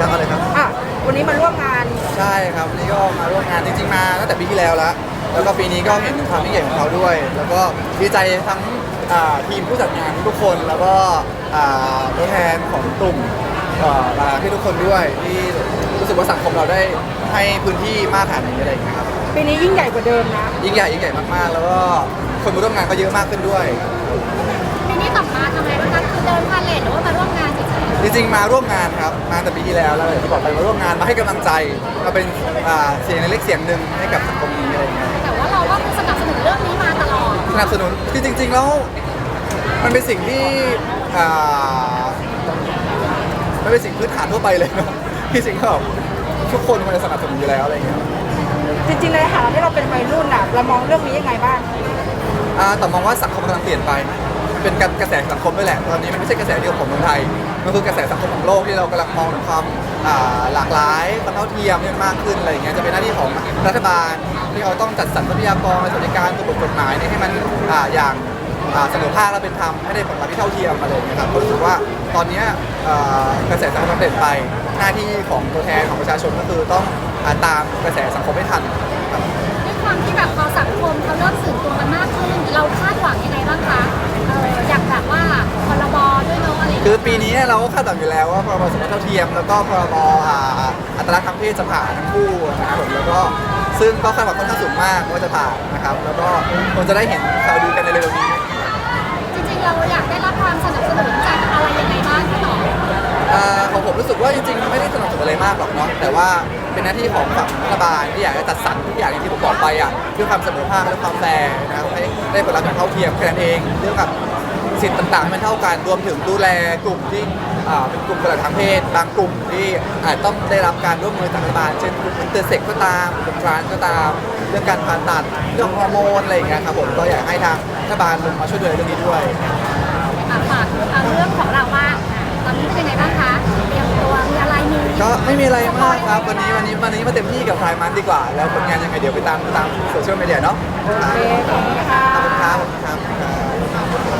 ครับเอาเลยครับ อะวันนี้มาร่วมงานใช่ครับวันนี้ก็มาร่วมงานจริงๆมาตั้งแต่ปีที่แล้วแล้ว แล้วก็ปีนี้ก็เห็นถึงความยิ่งใหญ่ของเขาด้วย แล้วก็ดีใจทั้งอ่าทีมผู้จัดงานทุกคนแล้วก็อ่าตัวแทนของกลุ่มเอ่อมาที่ทุกคนด้วยที่รู้สึกว่าสังคมเราได้ให้พื้นที่มากขนาดนี้อะไรอย่างเงี้ยครับปีนี้ยิ่งใหญ่กว่าเดิมนะ ยิ่งใหญ่ยิ่งใหญ่มากๆ แล้วก็คนมาร่วมงานก็เยอะมากขึ้นด้วย ปีนี้ต่อมาทำอะไรบ้างคะคือเดินพาเลทหรือว่ามาร่วมงานเฉยจริงๆมาร่วมงานครับ มาแต่ปีที่แล้วแล้วอย่างที่บอกไปมาร่วมงานมาให้กำลังใจมาเป็นอ่าเสียงเล็กๆเสียงหนึ่งให้กับสังคมนี้อะไรอย่างเงี้ยๆแต่ว่าเราก็คือสนับสนุนเรื่องนี้มาตลอด สนับสนุนคือจริง ๆ แล้ว มันเป็นสิ่งที่อ่ามันเป็นสิ่งพื้นฐานทั่วไปเลยเนาะที่จริงก็แบบทุกคนควรจะสนับสนุนอยู่แล้วอะไรอย่างเงี้ย จริงๆในฐานะที่เราเป็นวัยรุ่นอะเรามองเรื่องนี้ยังไงบ้าง อ่าแต่มองว่าสังคมกำลังเปลี่ยนไปมัน เป็นกระแสสังคมด้วยแหละ ตอนนี้มันไม่ใช่กระแสเดียวของเมืองไทย มันคือกระแสสังคมของโลกที่เรากำลังมองถึงความอ่าหลากหลายความเท่าเทียมให้มันมากขึ้นอะไรอย่างเงี้ยจะเป็นหน้าที่ของรัฐบาลที่เขาต้องจัดสรรทรัพยากรสวัสดิการตัวบทกฎหมายเนี่ยให้มันอ่าอย่างอ่าเสนอภาคและเป็นธรรมให้ได้ผลลัพธ์ที่เท่าเทียมอะไรอย่างเงี้ยครับผมรู้สึกว่าตอนเนี้ยอ่อกระแสสังคมเปลี่ยนไปหน้าที่ของตัวแทนของประชาชนก็คือต้องอ่าตามกระแสสังคมให้ทันครับ ด้วยความที่แบบพอสังคมเขาเริ่มสื่อตัวกันมากขึ้นเราคาด คือเงี้ยปีนี้เราก็คาดหวังอยู่แล้วว่าพรบสมรสเท่าเทียม แล้วก็พรบอ่าอัตราทางเพศจะผ่านทั้งคู่นะครับผมแล้วก็ซึ่งก็คาดหวังค่อนข้างสูงมากว่าจะผ่านนะครับ แล้วก็คงจะได้เห็นข่าวดีกันในเร็วๆนี้ จริงๆ เราอยากได้รับความสนับสนุนจากอะไรยังไงบ้างพี่ต่ออ่าของผมรู้สึกว่าจริงๆ ไม่ได้สนับสนุนอะไรมากหรอกเนาะแต่ว่าเป็นหน้าที่ของฝั่งรัฐบาลที่อยากจะจัดสรรทุกอย่างอย่างที่ผมบอกไปอะเพื่อความเสมอภาคและความแฟร์นะครับให้ได้ผลลัพธ์อย่างเท่าเทียมแค่นั้นเองเรื่องกับ สิทธิ์ต่างๆให้มันเท่ากันรวมถึงดูแลกลุ่มที่อ่าเป็นกลุ่มคนละทางเพศ บางกลุ่มที่อาจต้องได้รับการร่วมมือจากรัฐบาลเช่นกลุ่มอินเตอร์เซ็กก็ตามกลุ่มทรานก็ตาม เรื่องการผ่าตัดเรื่องฮอร์โมนอะไรอย่างเงี้ยครับผมก็อยากให้ทางรัฐบาลลงมาช่วยดูแลเรื่องนี้ด้วย อะฝากเอาเรื่องของเราว่างอะตอนนี้เป็นยังไงบ้างคะเตรียมตัวมีอะไรมีก็ไม่มีอะไรมากครับวันนี้วันนี้วันนี้มาเต็มที่กับไทยมันดีกว่า แล้วผลงานยังไงเดี๋ยวไปตามตามโซเชียลมีเดียเนาะโอเคขอบคุณค่ะ ขอบคุณครับขอบคุณครับขอบคุณก่อน